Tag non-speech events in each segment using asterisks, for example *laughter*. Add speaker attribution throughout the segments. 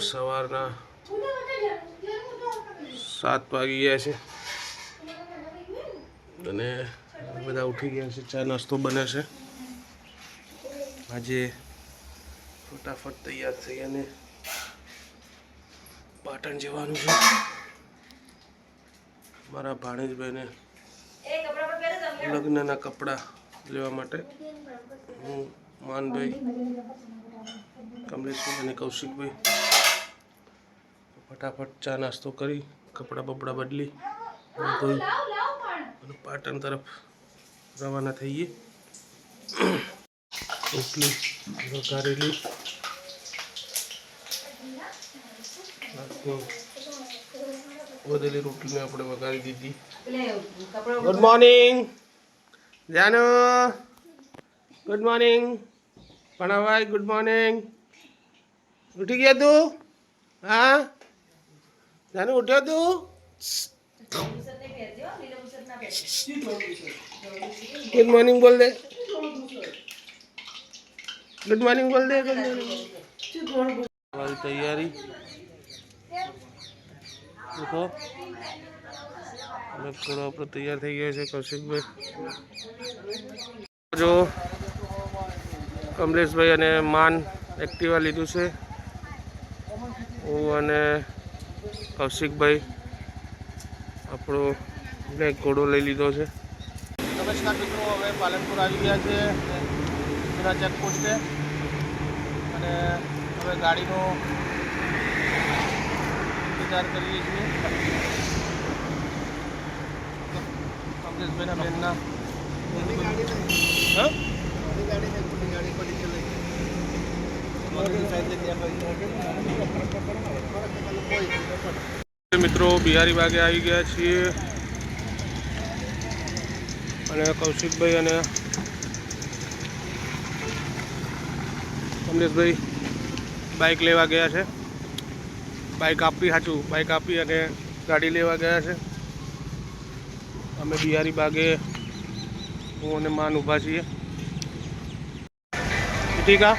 Speaker 1: સવારના સાત વાગી ગયા છે. અને બધા ઉઠી ગયા છે ચા નાસ્તો બને છે. આજે ફટાફટ તૈયાર થઈ અને પાટણ જવાનું છે. મારા ભાણેજભાઈને લગ્નના કપડાં લેવા માટે હું માનભાઈ કમલેશભાઈ અને કૌશિકભાઈ ફટાફટ ચા નાસ્તો કરી કપડાં બપડા બદલી ધોઈ. અને પાટણ તરફ રવાના થઈએ. રોટલી વઘારેલી. વધેલી રોટલીને આપણે વઘારી દીધી. ગુડ મોર્નિંગ જાનો ગુડ મોર્નિંગ ભણાવાય ગુડ મોર્નિંગ ઉઠી ગયા તું? હા? જાનો ઉઠ્યો તું ગુડ મોર્નિંગ બોલ દે. ગુડ મોર્નિંગ બોલ દે ગુડ મોર્નિંગ તૈયારી. દેખો અને થોડો આપણો તૈયાર થઈ ગયો છે, કૌશિકભાઈ. જો, કમલેશભાઈ અને માન એક્ટિવા લીધું છે. હું અને કૌશિકભાઈ આપણો બ્લેક ઘોડો લઈ લીધો છે. નમસ્કાર મિત્રો હવે પાલનપુર આવી ગયા છે જૂના ચેકપોસ્ટે. અને હવે ગાડીનો ઇંતજાર કરીએ છીએ. કમલેશભાઈના બેનના. હા? મિત્રો, બિહારી બાગે આવી ગયા છીએ. અને કૌશિકભાઈ અને કમલેશભાઈ બાઇક લેવા ગયા છે. બાઇક આપી, સાચું બાઇક આપી અને ગાડી લેવા ગયા છે. અમે બિહારી બાગે હું અને માન ઊભા છીએ. અતિકા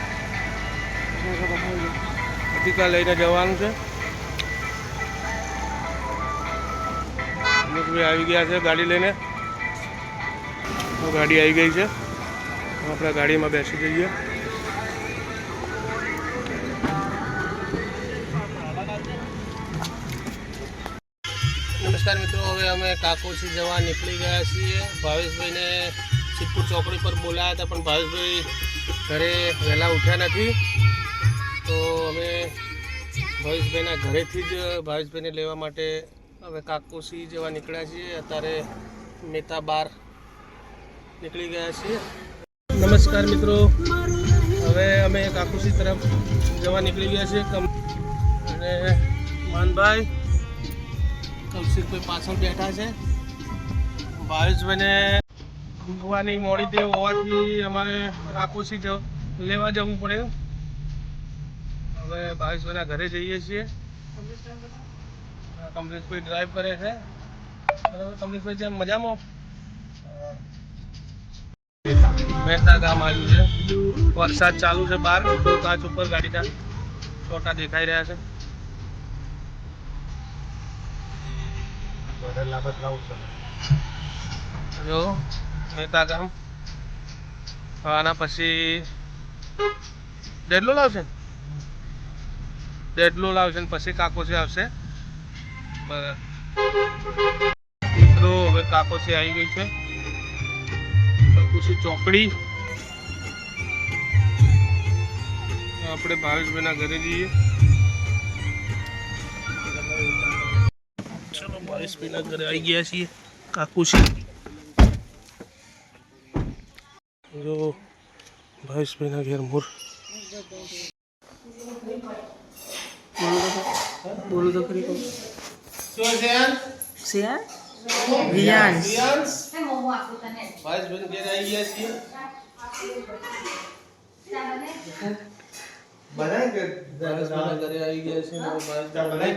Speaker 1: અતિકા લઈને જવાનું છે. અમિતભાઈ આવી ગયા છે ગાડી લઈને. ગાડી આવી ગઈ છે. આપણે ગાડીમાં બેસી જઈએ. નમસ્કાર મિત્રો, હવે અમે કાકોસી જવા નીકળી ગયા છીએ. ભાવેશભાઈને સિદ્ધપુર ચોકડી પર બોલાયા હતા, પણ ભાવેશભાઈ ઘરે વહેલા ઉઠ્યા નથી. તો અમે ભાવેશભાઈના ઘરેથી જ, ભાવેશભાઈને લેવા માટે હવે કાકોસી જવા નીકળ્યા છીએ. અત્યારે મેતા બાર નીકળી ગયા છીએ. નમસ્કાર મિત્રો. હવે અમે કાકોસી તરફ જવા નીકળી ગયા છીએ. અને માનભાઈ કૌશિકભાઈ પાછળ બેઠા છે. ભાવેશભાઈને ઊંઘવાની મોડી દેવ હોવાથી અમારે કાકોસી જ લેવા જવું પડે. હવે ભાવેશભાઈના ઘરે જઈએ છીએ. કમલેશભાઈ ડ્રાઈવ કરે છે. બરાબર કમલેશભાઈ જેમ મજામાં? મહેતા ગામ આવ્યું છે. વરસાદ ચાલુ છે બહાર. કાચ ઉપર ગાડીના છોટા દેખાઈ રહ્યા છે. જો મહેતા ગામ. આના પછી ડેડલો લાવશે? ને ડેડલો લાવશે ને પછી કાકોસી આવશે. મિત્રો હવે કાકોસી આવી ગઈ છે. કાકોસી ચોકડી. આપણે ભાવેશભાઈના ઘરે જઈએ. ચલો, ભાવેશભાઈના ઘરે આવી ગયા છીએ. કાકુસી જો, ભાવેશભાઈના ઘેર મોર.
Speaker 2: બોલું તો ખરી કહું
Speaker 1: શું છે
Speaker 2: સિયા રિયાન્સ
Speaker 1: રિયાન્સ ભાવેશભાઈ ઘેર આવી ગયા છીએ ભાવેશભાઈના ઘરે આવી ગયા છીએ હવે ભાવેશભાઈ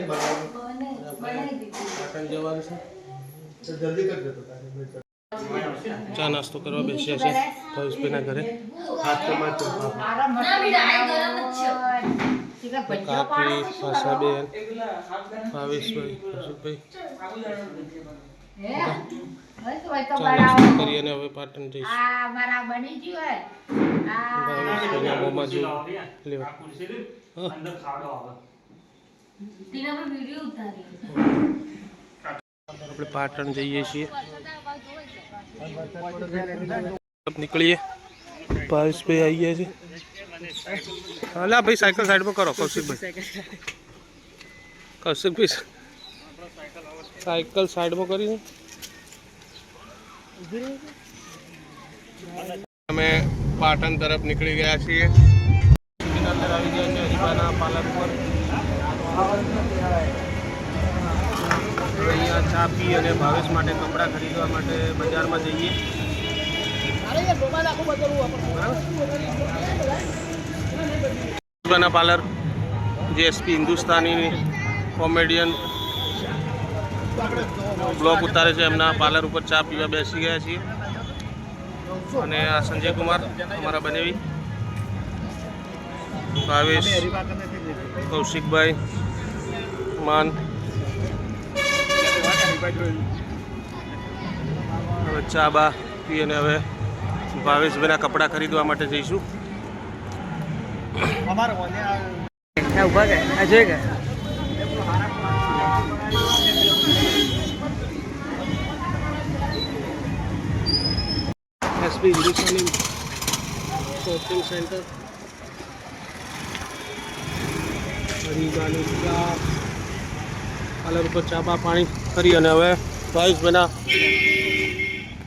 Speaker 1: પાટણ જવાનું છે ચા નાસ્તો કરવા બેસ્યા છે ભાવેશભાઈના ઘરે હાથ તો મારતો. કાકી આશાબેન ભાવેશભાઈ હર્ષિતભાઈ ચાલો અને હવે પાટણ જઈશું. ભાવેશભાઈના મોંમાં લેવા આપણે પાટણ જઈએ છીએ. નીકળીએ. ભાવેશભાઈ આવી ગયા છે. હાલા ભાઈ સાયકલ સાઈડમાં કરો કૌશિકભાઈ કૌશિકભાઈ સાયકલ સાઈડમાં કરી અમે પાટણ તરફ નીકળી ગયા છીએ. અંદર આવી ગયા છે પાલક પર અહીંયા ચા પી અને ભાવેશ માટે કપડાં ખરીદવા માટે બજારમાં જઈએ. બના parlour, JSP Hindustani comedian blog ઉતારે છે. એમના પાર્લર ઉપર ચા પીવા બેસી ગયા છીએ. અને આ સંજય કુમાર અમારા બનેવી. ભાવેશ, કૌશિકભાઈ, માન. હવે ચા બા પી અને હવે ભાવેશભાઈના કપડાં ખરીદવા માટે જઈશું.
Speaker 2: ઊભા ગયા
Speaker 1: એસપી હિન્દુસ્તાની શોપિંગ સેન્ટર. હરિબાની ચા, પાર્લર ઉપર ચા બા પાણી કરી અને હવે ભાવેશભાઈના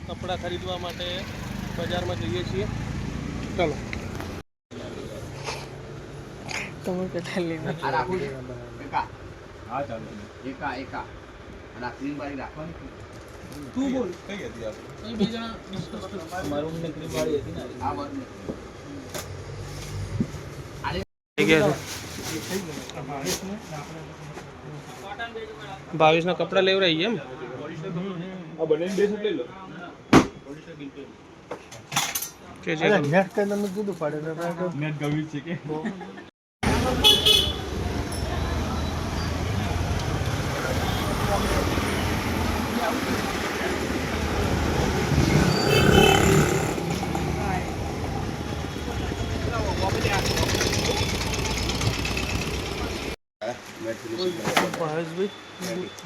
Speaker 1: કપડાં ખરીદવા માટે બજારમાં જઈએ છીએ. ચાલો.
Speaker 2: તમે કેટલા રાખું.
Speaker 3: એકા. એકા અને આ ક્રીમ વાળી રાખવાની આ? બધું
Speaker 1: થઈ ગયા છે. બાવીસના કપડાં લેવડાવીએ એમ? કે જે કરો. ભાવેશભાઈ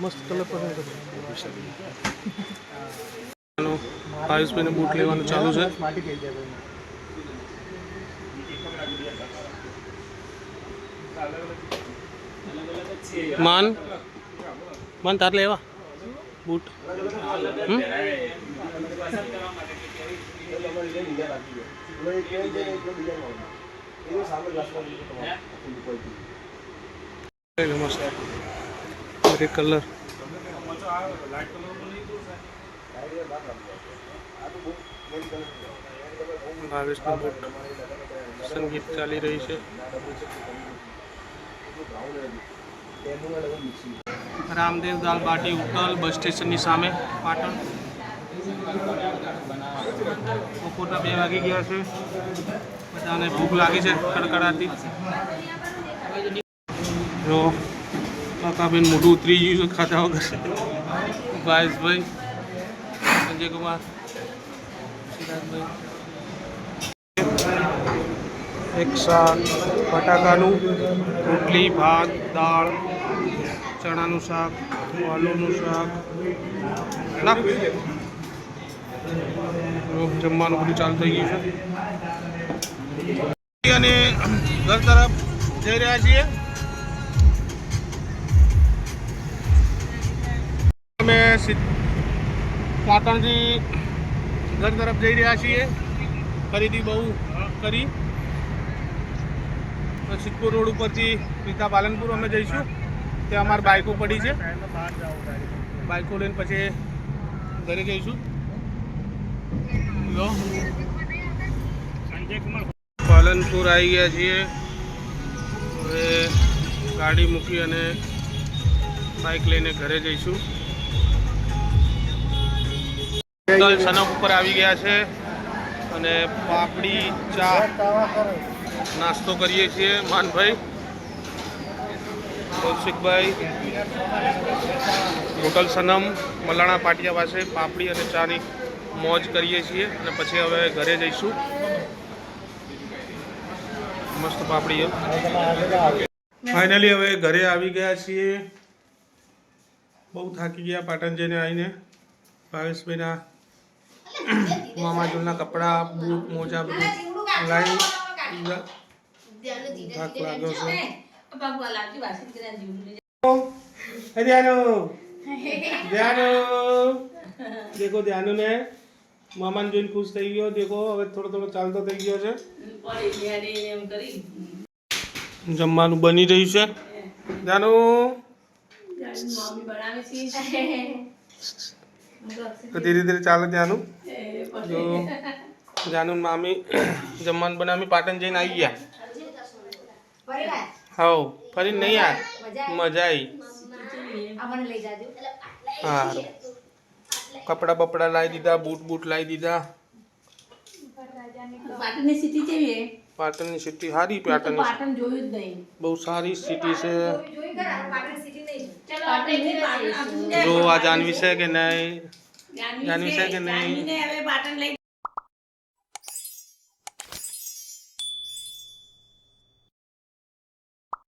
Speaker 1: મસ્ત કલર પસંદ બૂટ લેવાનું ચાલુ છે. માન માન તાર લેવા. બૂટ? મસ્ત ગ્રે કલર ભાવેશનો બુટ સંગીત ચાલી રહી છે. રામદેવ દાલ બાટી ઉટલ બસ સ્ટેશનની સામે, પાટણ. બપોરના બે વાગી ગયા છે. બધાને ભૂખ લાગી છે કડકડાતી જો કાકાબેન મોઢું ઉતરી ગયું છે ખાધા વગર. ભાવેશભાઈ સંજય કુમાર એક શાક, બટાકાનું રોટલી, ભાત, દાળ, ચણાનું શાક, આલુનું શાક. જમવાનું બધું ચાલુ થઈ ગયું છે. અને ઘર તરફ જઈ રહ્યા છીએ. સિદ્ધ- પાટણથી ઘર તરફ જઈ રહ્યા છીએ. ખરીદી બહુ કરી. સિદ્ધપુર રોડ ઉપરથી પિતા પાલનપુર અમે જઈશું. ત્યાં અમારી બાઇકો પડી છે. બાઇકો લઈને પછી ઘરે જઈશું. પાલનપુર આવી ગયા છીએ. હવે ગાડી મૂકી અને બાઇક લઈને ઘરે જઈશું. સનમ ઉપર આવી ગયા છે અને પાપડી, ચા નાસ્તો કરીએ છીએ, માનભાઈ, કૌશિકભાઈ હોટલ સનમ, મલાણા પાટિયા પાસે પાપડી અને ચાની મોજ કરીએ છીએ અને પછી હવે ઘરે જઈશું. મસ્ત પાપડી ફાઇનલી હવે ઘરે આવી ગયા છીએ. બહુ થાકી ગયા પાટણ જઈને આવીને. ભાવેશભાઈના મામાજુલના કપડા બૂટ મોજા બધું લાવી દીધા. થાક લાગ્યો છે. ધ્યાનો ધ્યાનો. દેખો ધ્યાનો ને. મામાને જોઈને ખુશ થઈ ગયો. દેખો હવે થોડો થોડો ચાલતો થઈ ગયો છે. જમવાનું બની રહ્યું છે. ધ્યાનો. *laughs* તો ધીરે ધીરે ચાલે ત્યાંનું જો જાનું મામી જમવાનું બનાવી પાટણ જઈને આવી ગયા. હાઉ ફરી નહીં યાર મજા આવી સારું કપડા બપડા લાવી દીધા બૂટ બૂટ લાવી દીધા.
Speaker 4: પાટણની સિટી કેવી છે
Speaker 1: પાટણની સિટી સારી પાટણની
Speaker 4: પાટણ જોયું જ નહીં.
Speaker 1: બહુ સારી સિટી છે
Speaker 4: પાટણ નહીં, પાટણ આપણું
Speaker 1: જો આ જાનવી છે કે નહીં?
Speaker 4: જાનવી
Speaker 1: છે કે નહીં?
Speaker 4: હવે પાટણ લઈ